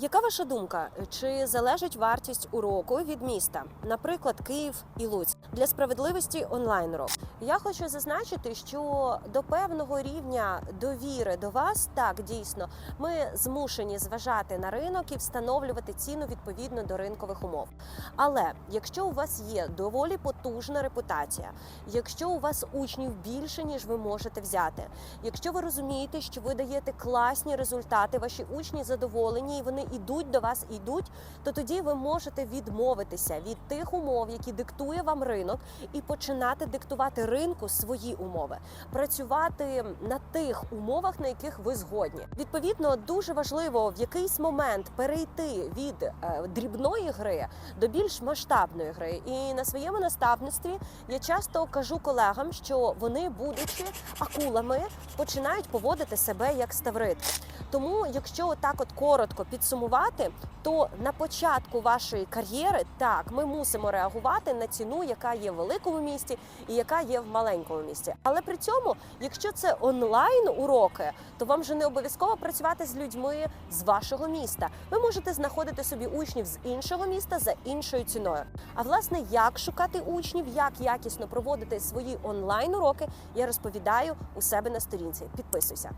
Яка ваша думка? Чи залежить вартість уроку від міста, наприклад, Київ і Луцьк для справедливості онлайн урок? Я хочу зазначити, що до певного рівня довіри до вас так дійсно ми змушені зважати на ринок і встановлювати ціну відповідно до ринкових умов. Але якщо у вас є доволі потужна репутація, якщо у вас учнів більше ніж ви можете взяти, якщо ви розумієте, що ви даєте класні результати, ваші учні задоволені і вони йдуть до вас, йдуть, то тоді ви можете відмовитися від тих умов, які диктує вам ринок, і починати диктувати ринку свої умови, працювати на тих умовах, на яких ви згодні. Відповідно, дуже важливо в якийсь момент перейти від е, дрібної гри до більш масштабної гри. І на своєму наставництві я часто кажу колегам, що вони, будучи акулами, починають поводити себе як ставрити. Тому, якщо так от коротко підсумувати, то на початку вашої кар'єри так ми мусимо реагувати на ціну, яка є в великому місті і яка є в маленькому місті. Але при цьому, якщо це онлайн уроки, то вам вже не обов'язково працювати з людьми з вашого міста. Ви можете знаходити собі учнів з іншого міста за іншою ціною. А власне, як шукати учнів, як якісно проводити свої онлайн уроки, я розповідаю у себе на сторінці. Підписуйся.